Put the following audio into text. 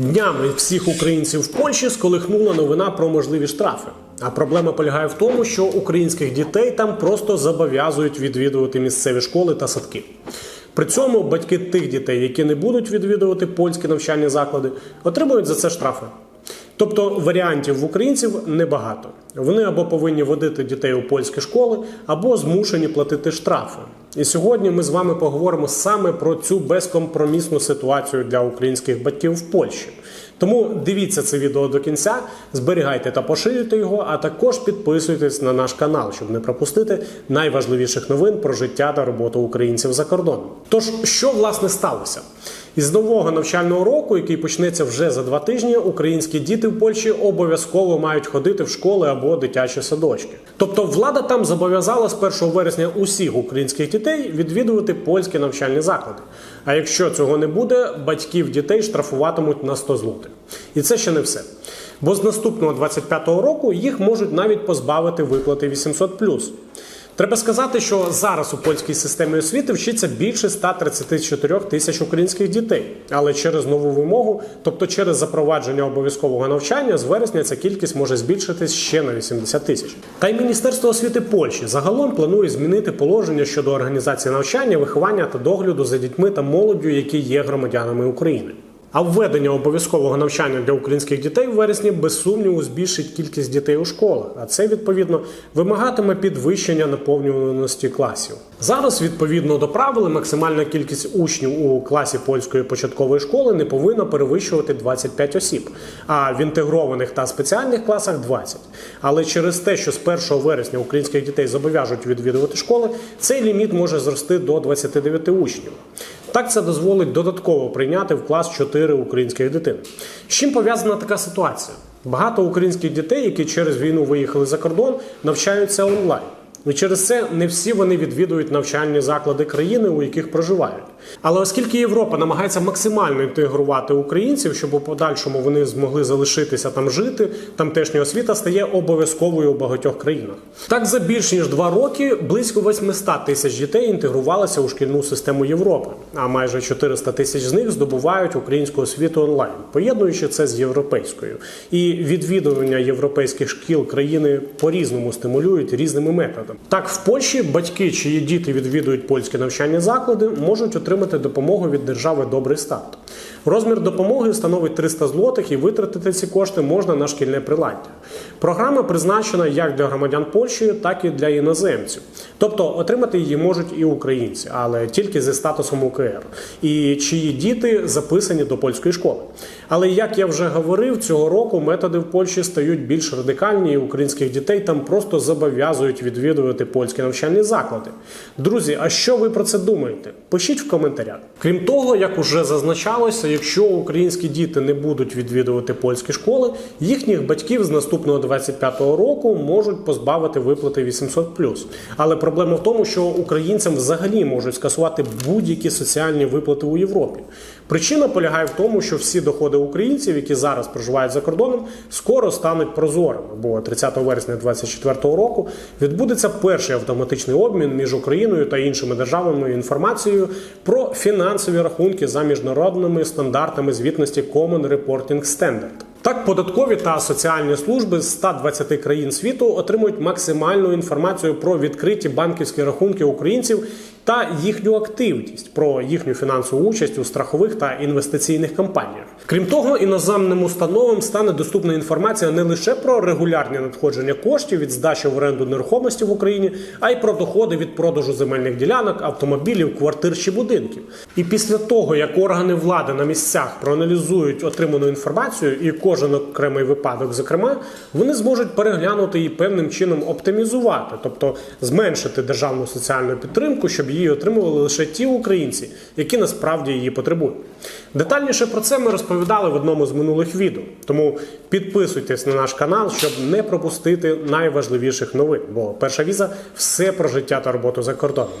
Днями всіх українців в Польщі сколихнула новина про можливі штрафи. А проблема полягає в тому, що українських дітей там просто зобов'язують відвідувати місцеві школи та садки. При цьому батьки тих дітей, які не будуть відвідувати польські навчальні заклади, отримують за це штрафи. Тобто варіантів в українців небагато. Вони або повинні водити дітей у польські школи, або змушені платити штрафи. І сьогодні ми з вами поговоримо саме про цю безкомпромісну ситуацію для українських батьків в Польщі. Тому дивіться це відео до кінця, зберігайте та поширюйте його, а також підписуйтесь на наш канал, щоб не пропустити найважливіших новин про життя та роботу українців за кордоном. Тож, що власне сталося? Із нового навчального року, який почнеться вже за два тижні, українські діти в Польщі обов'язково мають ходити в школи або дитячі садочки. Тобто влада там зобов'язала з 1 вересня усіх українських дітей відвідувати польські навчальні заклади. А якщо цього не буде, батьків дітей штрафуватимуть на 100 злотих. І це ще не все. Бо з наступного 25-го року їх можуть навіть позбавити виплати 800+. Треба сказати, що зараз у польській системі освіти вчиться більше 134 тисяч українських дітей, але через нову вимогу, тобто через запровадження обов'язкового навчання, з вересня ця кількість може збільшитись ще на 80 тисяч. Та й Міністерство освіти Польщі загалом планує змінити положення щодо організації навчання, виховання та догляду за дітьми та молоддю, які є громадянами України. А введення обов'язкового навчання для українських дітей в вересні без сумніву збільшить кількість дітей у школах, а це відповідно вимагатиме підвищення наповнюваності класів. Зараз, відповідно до правил, максимальна кількість учнів у класі польської початкової школи не повинна перевищувати 25 осіб, а в інтегрованих та спеціальних класах 20. Але через те, що з 1 вересня українських дітей зобов'яжуть відвідувати школи, цей ліміт може зрости до 29 учнів. Так це дозволить додатково прийняти в клас 4 українських дитин. З чим пов'язана така ситуація? Багато українських дітей, які через війну виїхали за кордон, навчаються онлайн. І через це не всі вони відвідують навчальні заклади країни, у яких проживають. Але оскільки Європа намагається максимально інтегрувати українців, щоб у подальшому вони змогли залишитися там жити, тамтешня освіта стає обов'язковою у багатьох країнах. Так за більш ніж два роки близько 800 тисяч дітей інтегрувалися у шкільну систему Європи, а майже 400 тисяч з них здобувають українську освіту онлайн, поєднуючи це з європейською. І відвідування європейських шкіл країни по-різному стимулюють різними методами. Так, в Польщі батьки, чиї діти відвідують польські навчальні заклади, можуть отримати допомогу від держави Добрий старт. Розмір допомоги становить 300 злотих і витратити ці кошти можна на шкільне приладдя. Програма призначена як для громадян Польщі, так і для іноземців. Тобто отримати її можуть і українці, але тільки зі статусом УКР, і чиї діти записані до польської школи. Але як я вже говорив, цього року методи в Польщі стають більш радикальні, і українських дітей там просто зобов'язують відвідувати польські навчальні заклади. Друзі, а що ви про це думаєте? Пишіть в коментарях. Крім того, як уже зазначалося, якщо українські діти не будуть відвідувати польські школи, їхніх батьків з наступного 25-го року можуть позбавити виплати 800+. Але проблема в тому, що українцям взагалі можуть скасувати будь-які соціальні виплати у Європі. Причина полягає в тому, що всі доходи українців, які зараз проживають за кордоном, скоро стануть прозорими. Бо 30 вересня 2024 року відбудеться перший автоматичний обмін між Україною та іншими державами інформацією про фінансові рахунки за міжнародними стандартами звітності Common Reporting Standard. Так, податкові та соціальні служби з 120 країн світу отримують максимальну інформацію про відкриті банківські рахунки українців та їхню активність, про їхню фінансову участь у страхових та інвестиційних компаніях. Крім того, іноземним установам стане доступна інформація не лише про регулярні надходження коштів від здачі в оренду нерухомості в Україні, а й про доходи від продажу земельних ділянок, автомобілів, квартир чи будинків. І після того, як органи влади на місцях проаналізують отриману інформацію і кожен окремий випадок, зокрема, вони зможуть переглянути і певним чином оптимізувати, тобто зменшити державну соціальну підтримку, її отримували лише ті українці, які насправді її потребують. Детальніше про це ми розповідали в одному з минулих відео. Тому підписуйтесь на наш канал, щоб не пропустити найважливіших новин. Бо перша віза все про життя та роботу за кордоном.